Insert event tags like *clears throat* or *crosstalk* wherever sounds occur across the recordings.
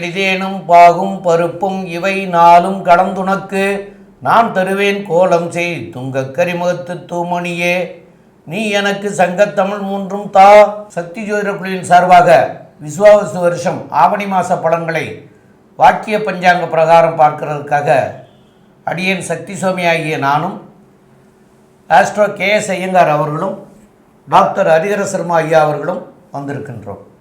எளிதேனும் பாகும் பருப்பும் இவை நாளும் கடந்துனக்கு நான் தருவேன் கோலம் செய் துங்கக் கரிமுகத்து தூமணியே. நீ எனக்கு சங்கத்தமிழ் மூன்றும் தா. சக்தி ஜோதிட குழுவின் சார்பாக விசுவாவசு வருஷம் ஆவணி மாத பலன்களை வாக்கிய பஞ்சாங்க பிரகாரம் பார்க்கிறதுக்காக அடியேன் சக்தி சுவாமி ஆகிய நானும் ஆஸ்ட்ரோ கே எஸ் ஐயங்கார் அவர்களும் டாக்டர் ஹரிஹர சர்மா ஐயா அவர்களும் வந்திருக்கின்றோம்.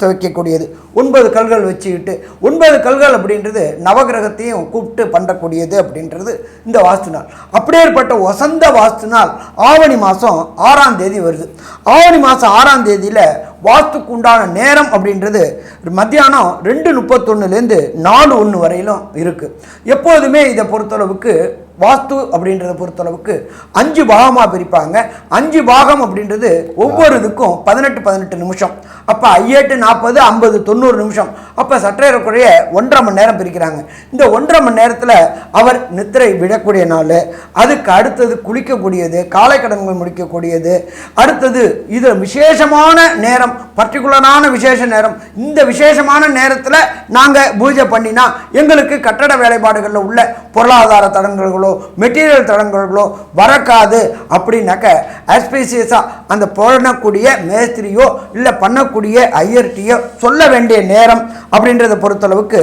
துவைக்கக்கூடியது ஒன்பது கல்கள் வச்சுக்கிட்டு ஒன்பது கல்கள் அப்படின்றது நவகிரகத்தையும் கூப்பிட்டு பண்ணக்கூடியது அப்படின்றது இந்த வாஸ்து நாள். அப்படியேற்பட்ட வசந்த வாஸ்து நாள் ஆவணி மாதம் ஆறாம் தேதி வருது. ஆவணி மாதம் ஆறாம் தேதியில் வாஸ்துக்கு உண்டான நேரம் அப்படின்றது மத்தியானம் ரெண்டு முப்பத்தொன்னுலேருந்து நாலு ஒன்று வரையிலும் இருக்குது எப்போதுமே இதை பொறுத்தளவுக்கு வாஸ்து அப்படின்றத பொறுத்தளவுக்கு அஞ்சு பாகமாக பிரிப்பாங்க. அஞ்சு பாகம் அப்படின்றது ஒவ்வொரு இதுக்கும் பதினெட்டு பதினெட்டு நிமிஷம். அப்போ ஐயெட்டு நாற்பது ஐம்பது தொண்ணூறு நிமிஷம். அப்போ சற்றேறக்குறைய ஒன்றரை மணி நேரம் பிரிக்கிறாங்க. இந்த ஒன்றரை மணி நேரத்தில் அவர் நித்திரை விடக்கூடிய நாள் அதுக்கு அடுத்தது குளிக்கக்கூடியது காலை கடன்கள் முடிக்கக்கூடியது அடுத்தது இது விசேஷமான நேரம் பர்டிகுலரான விசேஷ நேரம். இந்த விசேஷமான நேரத்தில் நாங்கள் பூஜை பண்ணினா எங்களுக்கு கட்டட வேலைப்பாடுகளில் உள்ள பொருளாதார தடங்கல்களோ மெட்டீரியல் தடங்கல்களோ வரக்காது. அப்படின்னாக்க ஆஸ்பீசியஸாக அந்த பண்ணக்கூடிய மேஸ்திரியோ இல்லை பண்ணக்கூடிய ஐயர்ட்டியோ சொல்ல வேண்டிய நேரம் அப்படின்றத பொறுத்தளவுக்கு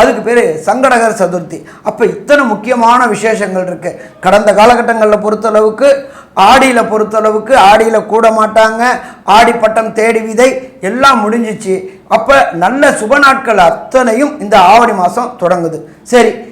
அதுக்கு பேர் சங்கடகர் சதுர்த்தி. அப்போ இத்தனை முக்கியமான விசேஷங்கள் இருக்குது கடந்த காலகட்டங்களில் பொறுத்தளவுக்கு ஆடியில் பொறுத்தளவுக்கு ஆடியில் கூட மாட்டாங்க ஆடி பட்டம் தேடி விதை எல்லாம் முடிஞ்சிச்சு. அப்போ நல்ல சுப நாட்கள் அத்தனையும் இந்த ஆவணி மாதம் தொடங்குது. சரி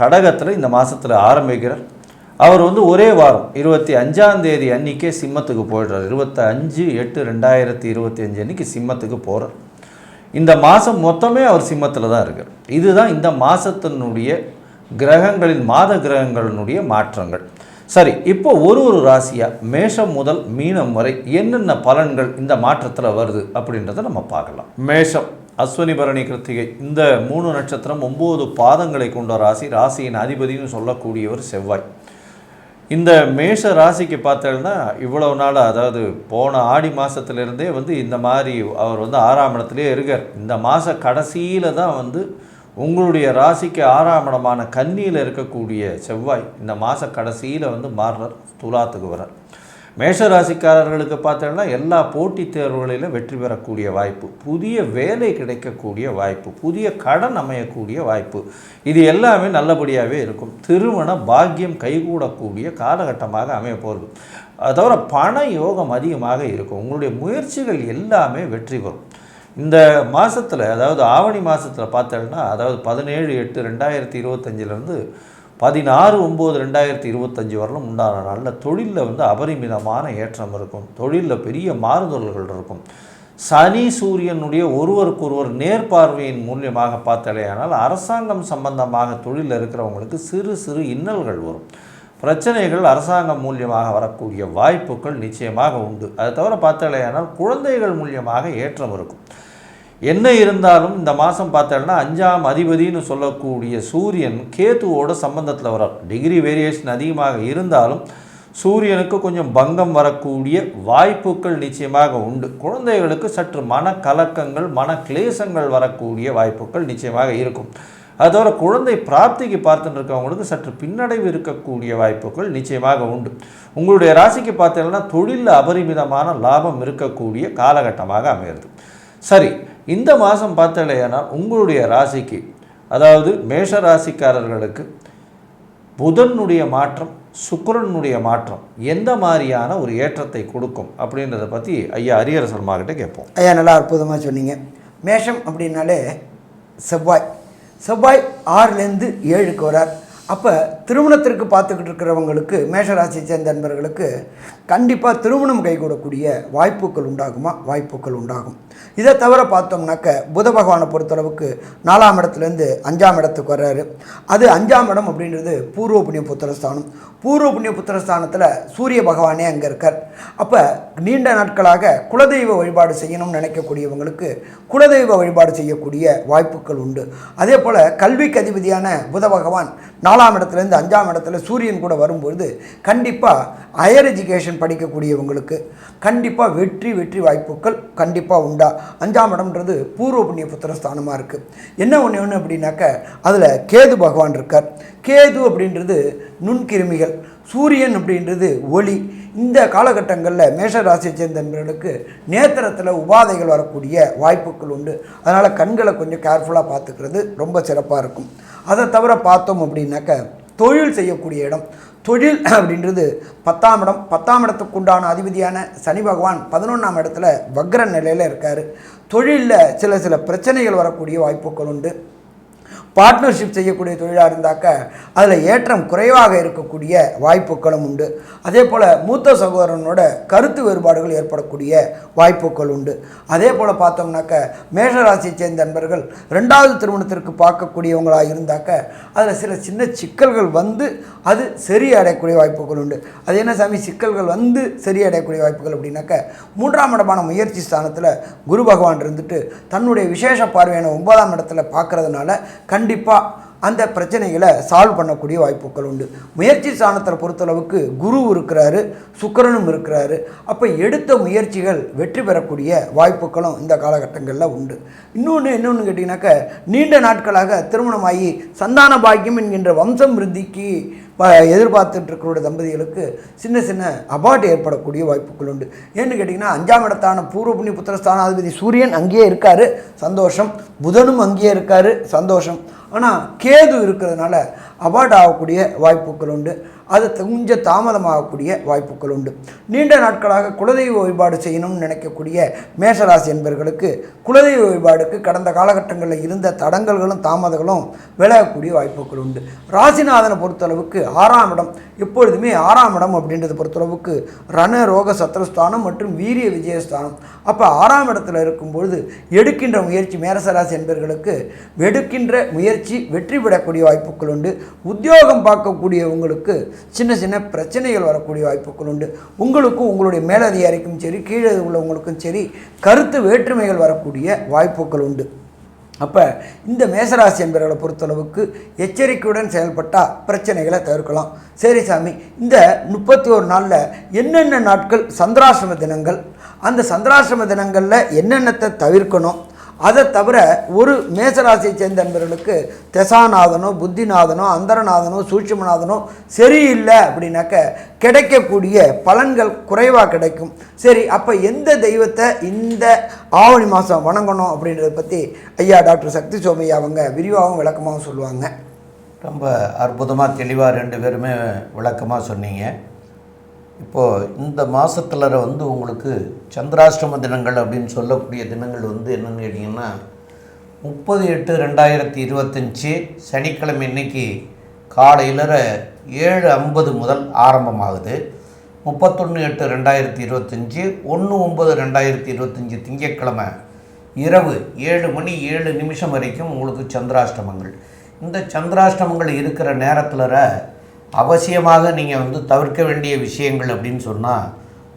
கடகத்தில் இந்த மாதத்தில் ஆரம்பிக்கிறார். அவர் வந்து ஒரே வாரம் இருபத்தி அஞ்சாம் தேதி அன்னைக்கே சிம்மத்துக்கு போயிடுறார். இருபத்தி அஞ்சு எட்டு ரெண்டாயிரத்தி இருபத்தி அஞ்சு அன்னைக்கு சிம்மத்துக்கு போகிறார் இந்த மாதம் மொத்தமே அவர் சிம்மத்தில் தான் இருக்கார். இதுதான் இந்த மாதத்தினுடைய கிரகங்களின் மாத கிரகங்களினுடைய மாற்றங்கள். சரி இப்போ ஒரு ஒரு ராசியாக மேஷம் முதல் மீனம் வரை என்னென்ன பலன்கள் இந்த மாற்றத்தில் வருது அப்படின்றத நம்ம பார்க்கலாம். மேஷம். அஸ்வினி பரணி கிருத்திகை. இந்த மூணு நட்சத்திரம் ஒம்பது பாதங்களை கொண்ட ராசி ராசியின் அதிபதினு சொல்லக்கூடியவர் செவ்வாய். இந்த மேஷ ராசிக்கு பார்த்தோம்னா இவ்வளவு நாள் அதாவது போன ஆடி மாதத்துலேருந்தே வந்து இந்த மாதிரி அவர் வந்து ஆறாம் இடத்துலேயே இருக்கார். இந்த மாத கடைசியில் தான் வந்து உங்களுடைய ராசிக்கு ஆறாம் இடமான கன்னியில் இருக்கக்கூடிய செவ்வாய் இந்த மாத கடைசியில் வந்து மாறுறார் துலாத்துக்கு வர்றார். மேஷராசிக்காரர்களுக்கு பார்த்தோம்னா எல்லா போட்டித் தேர்வுகளிலும் வெற்றி பெறக்கூடிய வாய்ப்பு புதிய வேலை கிடைக்கக்கூடிய வாய்ப்பு புதிய கடன் அமையக்கூடிய வாய்ப்பு இது எல்லாமே நல்லபடியாகவே இருக்கும். திருமண பாக்கியம் கைகூடக்கூடிய காலகட்டமாக அமைய போகிறது. தவிர பண யோகம் அதிகமாக இருக்கும். உங்களுடைய முயற்சிகள் எல்லாமே வெற்றி பெறும். இந்த மாதத்தில் அதாவது ஆவணி மாதத்தில் பார்த்தோம்னா அதாவது பதினேழு எட்டு ரெண்டாயிரத்தி இருபத்தஞ்சிலேருந்து பதினாறு ஒம்பது ரெண்டாயிரத்தி இருபத்தஞ்சி வரலும் உண்டான நாளில் தொழிலில் வந்து அபரிமிதமான ஏற்றம் இருக்கும். தொழிலில் பெரிய மாறுதல்கள் இருக்கும். சனி சூரியனுடைய ஒருவருக்கொருவர் நேர்பார்வையின் மூலியமாக பார்த்தாலேயானால் அரசாங்கம் சம்பந்தமாக தொழிலில் இருக்கிறவங்களுக்கு சிறு சிறு இன்னல்கள் வரும். பிரச்சனைகள் அரசாங்கம் மூலியமாக வரக்கூடிய வாய்ப்புகள் நிச்சயமாக உண்டு. அதை தவிர பார்த்தாலேயானால் குழந்தைகள் மூலியமாக ஏற்றம் இருக்கும். என்ன இருந்தாலும் இந்த மாதம் பார்த்தோம்னா அஞ்சாம் அதிபதினு சொல்லக்கூடிய சூரியன் கேத்துவோட சம்பந்தத்தில் வரார். டிகிரி வேரியேஷன் அதிகமாக இருந்தாலும் சூரியனுக்கு கொஞ்சம் பங்கம் வரக்கூடிய வாய்ப்புகள் நிச்சயமாக உண்டு. குழந்தைகளுக்கு சற்று மன கலக்கங்கள் மன கிளேசங்கள் வரக்கூடிய வாய்ப்புகள் நிச்சயமாக இருக்கும். அதோட குழந்தை பிராப்திக்கு பார்த்துட்டு இருக்கவங்களுக்கு சற்று பின்னடைவு இருக்கக்கூடிய வாய்ப்புகள் நிச்சயமாக உண்டு. உங்களுடைய ராசிக்கு பார்த்தீங்கன்னா தொழிலில் அபரிமிதமான லாபம் இருக்கக்கூடிய காலகட்டமாக அமையிறது. சரி இந்த மாதம் பார்த்தலையானால் உங்களுடைய ராசிக்கு அதாவது மேஷ ராசிக்காரர்களுக்கு புதனுடைய மாற்றம் சுக்கரனுடைய மாற்றம் எந்த மாதிரியான ஒரு ஏற்றத்தை கொடுக்கும் அப்படின்றத பற்றி ஐயா அரியர் சர்மா கேட்போம். ஐயா நல்லா அற்புதமாக சொன்னீங்க. மேஷம் அப்படின்னாலே செவ்வாய். செவ்வாய் ஆறுலேருந்து ஏழுக்கு வரார். அப்போ திருமணத்திற்கு பார்த்துக்கிட்டு இருக்கிறவங்களுக்கு மேஷராசியை சேர்ந்த நண்பர்களுக்கு கண்டிப்பாக திருமணம் கைகூடக்கூடிய வாய்ப்புகள் உண்டாகுமா? வாய்ப்புகள் உண்டாகும். இதை தவிர பார்த்தோம்னாக்க புத பகவானை பொறுத்தளவுக்கு நாலாம் இடத்துலேருந்து அஞ்சாம் இடத்துக்கு வர்றாரு. அது அஞ்சாம் இடம் அப்படின்றது பூர்வ புண்ணிய புத்திரஸ்தானம். பூர்வ புண்ணிய புத்திரஸ்தானத்தில் சூரிய பகவானே அங்கே இருக்கார். அப்போ நீண்ட நாட்களாக குலதெய்வ வழிபாடு செய்யணும்னு நினைக்கக்கூடியவங்களுக்கு குலதெய்வ வழிபாடு செய்யக்கூடிய வாய்ப்புகள் உண்டு. அதே போல் கல்விக்கு அதிபதியான புத பகவான் நாலாம் இடத்துலேருந்து அஞ்சாம் இடத்துல சூரியன் கூட வரும்பொழுது கண்டிப்பாக ஹையர் எஜுகேஷன் படிக்கக்கூடியவங்களுக்கு கண்டிப்பாக வெற்றி வெற்றி வாய்ப்புகள் கண்டிப்பாக உண்டா? அஞ்சாம் இடம்ன்றது பூர்வ புண்ணிய புத்திரஸ்தானமாக இருக்குது என்ன ஒன்று ஒன்று அப்படின்னாக்க அதில் கேது பகவான் இருக்கார். கேது அப்படின்றது நுண்கிருமிகள் சூரியன் அப்படின்றது ஒளி. இந்த காலகட்டங்களில் மேஷ ராசியை சேர்ந்த நண்பர்களுக்கு நேத்திரத்தில் உபாதைகள் வரக்கூடிய வாய்ப்புகள் உண்டு. அதனால் கண்களை கொஞ்சம் கேர்ஃபுல்லாக பார்த்துக்கிறது ரொம்ப சிறப்பாக இருக்கும். அதை தவிர பார்த்தோம் அப்படின்னாக்க தொழில் செய்யக்கூடிய இடம். தொழில் *clears throat* அப்படின்றது பத்தாம் இடம். பத்தாம் இடத்துக்கு உண்டான அதிபதியான சனி பகவான் பதினொன்றாம் இடத்துல வக்ர நிலையில் இருக்கார். தொழிலில் சில சில பிரச்சனைகள் வரக்கூடிய வாய்ப்புகள் உண்டு. பார்ட்னர்ஷிப் செய்யக்கூடிய தொழிலாக இருந்தாக்க அதில் ஏற்றம் குறைவாக இருக்கக்கூடிய வாய்ப்புகளும் உண்டு. அதே போல் மூத்த சகோதரனோட கருத்து வேறுபாடுகள் ஏற்படக்கூடிய வாய்ப்புகள் உண்டு. அதே போல் பார்த்தோம்னாக்க மேஷராசியை சேர்ந்த நண்பர்கள் ரெண்டாவது திருமணத்திற்கு பார்க்கக்கூடியவங்களாக இருந்தாக்க அதில் சில சின்ன சிக்கல்கள் வந்து அது சரியடையக்கூடிய வாய்ப்புகள் உண்டு. அது என்ன சாமி? சிக்கல்கள் வந்து சரியடையக்கூடிய வாய்ப்புகள் அப்படின்னாக்க மூன்றாம் இடமான முயற்சி ஸ்தானத்தில் குரு பகவான் இருந்துட்டு தன்னுடைய விசேஷ பார்வையான ஒன்பதாம் இடத்துல பார்க்கறதுனால கண்டிப்பாக அந்த பிரச்சனைகளை சால்வ் பண்ணக்கூடிய வாய்ப்புகள் உண்டு. முயற்சி ஸ்தானத்தில் பொறுத்தளவுக்கு குரு இருக்கிறாரு சுக்கிரனும் இருக்கிறாரு. அப்போ எடுத்த முயற்சிகள் வெற்றி பெறக்கூடிய வாய்ப்புகளும் இந்த காலகட்டங்களில் உண்டு. இன்னொன்று இன்னொன்று கேட்டிங்கனாக்க நீண்ட நாட்களாக திருமணமாகி சந்தான பாக்கியம் என்கின்ற வம்சம் விருத்திக்கு எதிர்பார்த்துட்டு இருக்கிற தம்பதிகளுக்கு சின்ன சின்ன அபாட் ஏற்படக்கூடிய வாய்ப்புகள் உண்டு. ஏன்னு கேட்டிங்கன்னா அஞ்சாம் இடத்தான பூர்வ புண்ணிய புத்திரஸ்தானாதிபதி சூரியன் அங்கேயே இருக்கார் சந்தோஷம். புதனும் அங்கேயே இருக்கார் சந்தோஷம். ஆனால் கேது இருக்கிறதுனால அவார்ட் ஆகக்கூடிய வாய்ப்புகள் உண்டு. அது கொஞ்சம் தாமதமாகக்கூடிய வாய்ப்புகள் உண்டு. நீண்ட நாட்களாக குலதெய்வ வழிபாடு செய்யணும்னு நினைக்கக்கூடிய மேஷராசி என்பர்களுக்கு குலதெய்வ வழிபாடுக்கு கடந்த காலகட்டங்களில் இருந்த தடங்கல்களும் தாமதங்களும் விலகக்கூடிய வாய்ப்புகள் உண்டு. ராசிநாதனை பொறுத்தளவுக்கு ஆறாம் இடம் எப்பொழுதுமே ஆறாம் இடம் அப்படின்றத பொறுத்தளவுக்கு ரண ரோக சத்திரஸ்தானம் மற்றும் வீரிய விஜயஸ்தானம். அப்போ ஆறாம் இடத்துல இருக்கும்பொழுது எடுக்கின்ற முயற்சி மேரசராசி என்பர்களுக்கு எடுக்கின்ற முயற்சி வெற்றி பெறக்கூடிய வாய்ப்புகள் உண்டு. உத்தியோகம் பார்க்கக்கூடியவங்களுக்கு சின்ன சின்ன பிரச்சனைகள் வரக்கூடிய வாய்ப்புகள் உண்டு. உங்களுக்கும் உங்களுடைய மேலதிகாரிக்கும் சரி கீழே உள்ளவங்களுக்கும் சரி கருத்து வேற்றுமைகள் வரக்கூடிய வாய்ப்புகள் உண்டு. அப்போ இந்த மேசராசி என்பவர்களை பொறுத்தளவுக்கு எச்சரிக்கையுடன் செயல்பட்டால் பிரச்சனைகளை தவிர்க்கலாம். சரி சாமி இந்த முப்பத்தி ஒரு நாளில் என்னென்ன நாட்கள் சந்திராசிரம தினங்கள்? அந்த சந்திராசிரம தினங்களில் என்னென்னத்தை தவிர்க்கணும்? அதை தவிர ஒரு மேசராசியை சேர்ந்த நண்பர்களுக்கு தெசாநாதனோ புத்திநாதனோ அந்தரநாதனோ சூட்சுமநாதனோ சரியில்லை அப்படின்னாக்க கிடைக்கக்கூடிய பலன்கள் குறைவாக கிடைக்கும். சரி அப்போ எந்த தெய்வத்தை இந்த ஆவணி மாதம் வணங்கணும் அப்படின்றத பற்றி ஐயா டாக்டர் சக்தி சோமையா அவங்க விரிவாகவும் விளக்கமாகவும் சொல்லுவாங்க. ரொம்ப அற்புதமாக தெளிவாக ரெண்டு பேருமே விளக்கமாக சொன்னீங்க. இப்போது இந்த மாதத்தில் வந்து உங்களுக்கு சந்திராஷ்டம தினங்கள் அப்படின்னு சொல்லக்கூடிய தினங்கள் வந்து என்னென்னு கேட்டிங்கன்னா முப்பது எட்டு ரெண்டாயிரத்தி இருபத்தஞ்சி சனிக்கிழமை இன்னைக்கு காலையில் ஏழு ஐம்பது முதல் ஆரம்பமாகுது. முப்பத்தொன்று எட்டு ரெண்டாயிரத்தி இருபத்தஞ்சி ஒன்று ஒம்பது ரெண்டாயிரத்தி இருபத்தஞ்சி திங்கட்கிழமை இரவு ஏழு மணி ஏழு நிமிஷம் வரைக்கும் உங்களுக்கு சந்திராஷ்டமங்கள். இந்த சந்திராஷ்டமங்கள் இருக்கிற நேரத்தில் அவசியமாக நீங்கள் வந்து தவிர்க்க வேண்டிய விஷயங்கள் அப்படின்னு சொன்னால்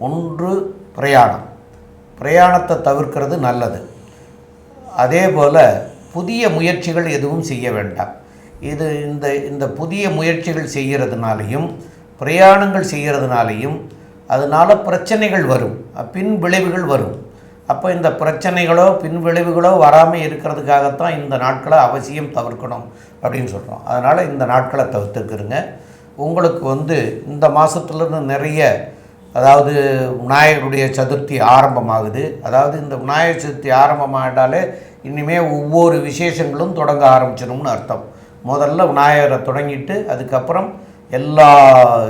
ஒன்று பிரயாணம். பிரயாணத்தை தவிர்க்கிறது நல்லது. அதே போல் புதிய முயற்சிகள் எதுவும் செய்ய வேண்டாம். இது இந்த இந்த புதிய முயற்சிகள் செய்கிறதுனாலையும் பிரயாணங்கள் செய்கிறதுனாலையும் அதனால் பிரச்சனைகள் வரும். பின் விளைவுகள் வரும். அப்போ இந்த பிரச்சனைகளோ பின் விளைவுகளோ வராமல் இருக்கிறதுக்காகத்தான் இந்த நாட்களை அவசியம் தவிர்க்கணும் அப்படின்னு சொல்கிறோம் அதனால் இந்த நாட்களை தவிர்த்துக்கிறங்க. உங்களுக்கு வந்து இந்த மாதத்துலேருந்து நிறைய அதாவது விநாயகருடைய சதுர்த்தி ஆரம்பமாகுது. அதாவது இந்த விநாயகர் சதுர்த்தி ஆரம்பமாகிட்டாலே இனிமேல் ஒவ்வொரு விசேஷங்களும் தொடங்க ஆரம்பிச்சிடும்னு அர்த்தம். முதல்ல விநாயகரை தொடங்கிட்டு அதுக்கப்புறம் எல்லா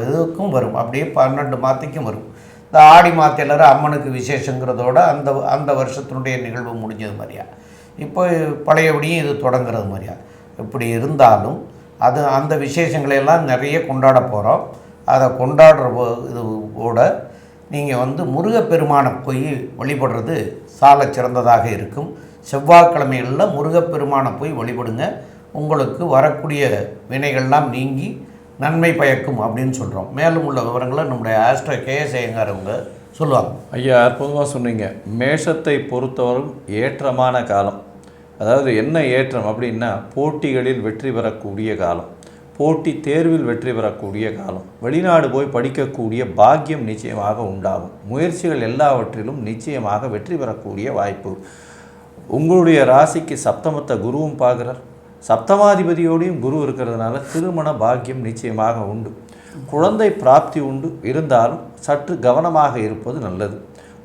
இதுக்கும் வரும். அப்படியே பன்னெண்டு மாதத்துக்கும் வரும். இந்த ஆடி மாத்தையிலற அம்மனுக்கு விசேஷங்கிறதோட அந்த அந்த வருஷத்தினுடைய நிகழ்வு முடிஞ்சது மாதிரியா. இப்போ பழையபடியும் இது தொடங்குறது மாதிரியா. இப்படி இருந்தாலும் அது அந்த விசேஷங்களையெல்லாம் நிறைய கொண்டாட போகிறோம் அதை கொண்டாடுற போ- கூட நீங்கள் வந்து முருகப்பெருமானை போய் வழிபடுறது சால சிறந்ததாக இருக்கும். செவ்வாய்க்கிழமைகளில் முருகப்பெருமானை போய் வழிபடுங்க. உங்களுக்கு வரக்கூடிய வினைகள்லாம் நீங்கி நன்மை பயக்கும் அப்படின்னு சொல்கிறோம் மேலும் உள்ள விவரங்களை நம்முடைய ஆஸ்ட்ரோ கேஎஸ் ஐயங்கார் அவங்க சொல்லுவாங்க. ஐயா அற்புதமாக சொன்னீங்க. மேஷத்தை பொறுத்தவரும் ஏற்றமான காலம். அதாவது என்ன ஏற்றம் அப்படின்னா போட்டிகளில் வெற்றி பெறக்கூடிய காலம். போட்டி தேர்வில் வெற்றி பெறக்கூடிய காலம். வெளிநாடு போய் படிக்கக்கூடிய பாக்கியம் நிச்சயமாக உண்டாகும். முயற்சிகள் எல்லாவற்றிலும் நிச்சயமாக வெற்றி பெறக்கூடிய வாய்ப்பு. உங்களுடைய ராசிக்கு சப்தமத்தை குருவும் பார்க்குறார். சப்தமாதிபதியோடையும் குரு இருக்கிறதுனால திருமண பாக்கியம் நிச்சயமாக உண்டு. குழந்தை பிராப்தி உண்டு. இருந்தாலும் சற்று கவனமாக இருப்பது நல்லது.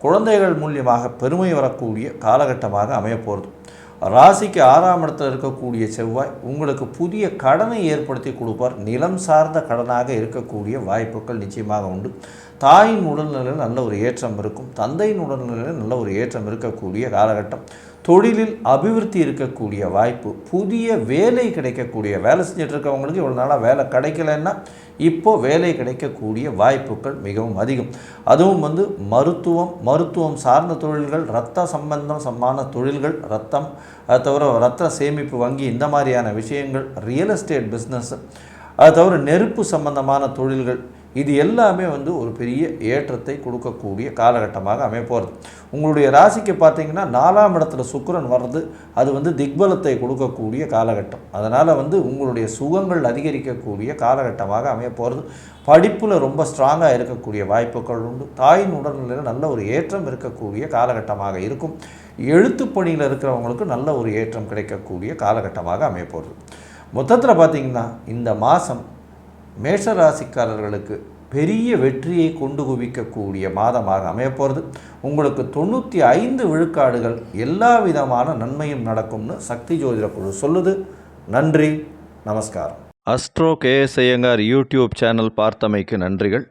குழந்தைகள் மூலியமாக பெருமை வரக்கூடிய காலகட்டமாக அமையப்போகிறது ராசிக்கு ஆறாம் இடத்துல இருக்கக்கூடிய செவ்வாய் உங்களுக்கு புதிய கடனை ஏற்படுத்தி கொடுப்பார். நிலம் சார்ந்த கடனாக இருக்கக்கூடிய வாய்ப்புகள் நிச்சயமாக உண்டு. தாயின் உடல்நிலையில் நல்ல ஒரு ஏற்றம் இருக்கும். தந்தையின் உடல்நிலையில் நல்ல ஒரு ஏற்றம் இருக்கக்கூடிய காலகட்டம். தொழிலில் அபிவிருத்தி இருக்கக்கூடிய வாய்ப்பு புதிய வேலை கிடைக்கக்கூடிய வேலை செஞ்சுட்டு இருக்கவங்களுக்கு இவ்வளோ நாளாக வேலை கிடைக்கலன்னா இப்போது வேலை கிடைக்கக்கூடிய வாய்ப்புகள் மிகவும் அதிகம். அதுவும் வந்து மருத்துவம் மருத்துவம் சார்ந்த தொழில்கள் ரத்த சம்பந்தம் சமான தொழில்கள் ரத்தம் அது தவிர ரத்த சேமிப்பு வங்கி இந்த மாதிரியான விஷயங்கள் ரியல் எஸ்டேட் பிஸ்னஸ் அது தவிர நெருப்பு சம்பந்தமான தொழில்கள் இது எல்லாமே வந்து ஒரு பெரிய ஏற்றத்தை கொடுக்கக்கூடிய காலகட்டமாக அமைப்போகிறது உங்களுடைய ராசிக்கு பார்த்தீங்கன்னா நாலாம் இடத்துல சுக்கரன் வர்றது அது வந்து திக்பலத்தை கொடுக்கக்கூடிய காலகட்டம். அதனால் வந்து உங்களுடைய சுகங்கள் அதிகரிக்கக்கூடிய காலகட்டமாக அமையப்போகிறது படிப்பில் ரொம்ப ஸ்ட்ராங்காக இருக்கக்கூடிய வாய்ப்புகள் உண்டு. தாயின் உடல்நிலையில் நல்ல ஒரு ஏற்றம் இருக்கக்கூடிய காலகட்டமாக இருக்கும். எழுத்துப் பணியில் இருக்கிறவங்களுக்கு நல்ல ஒரு ஏற்றம் கிடைக்கக்கூடிய காலகட்டமாக அமையப்போகிறது மொத்தத்தில் பார்த்தீங்கன்னா இந்த மாதம் மேஷராசிக்காரர்களுக்கு பெரிய வெற்றியை கொண்டு குவிக்கக்கூடிய மாதமாக அமையப்போகிறது உங்களுக்கு தொண்ணூற்றி ஐந்து விழுக்காடுகள் எல்லா விதமான நன்மையும் நடக்கும்னு சக்தி ஜோதிட குழு சொல்லுது. நன்றி நமஸ்காரம். அஸ்ட்ரோ கேஎஸ்ஐயங்கார் யூடியூப் சேனல் பார்த்தமைக்கு நன்றிகள்.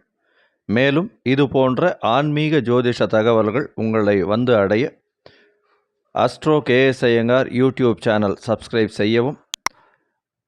மேலும் இது போன்ற ஆன்மீக ஜோதிஷ தகவல்கள் உங்களை வந்து அடைய astro K S Iyengar YouTube channel subscribe செய்யவும்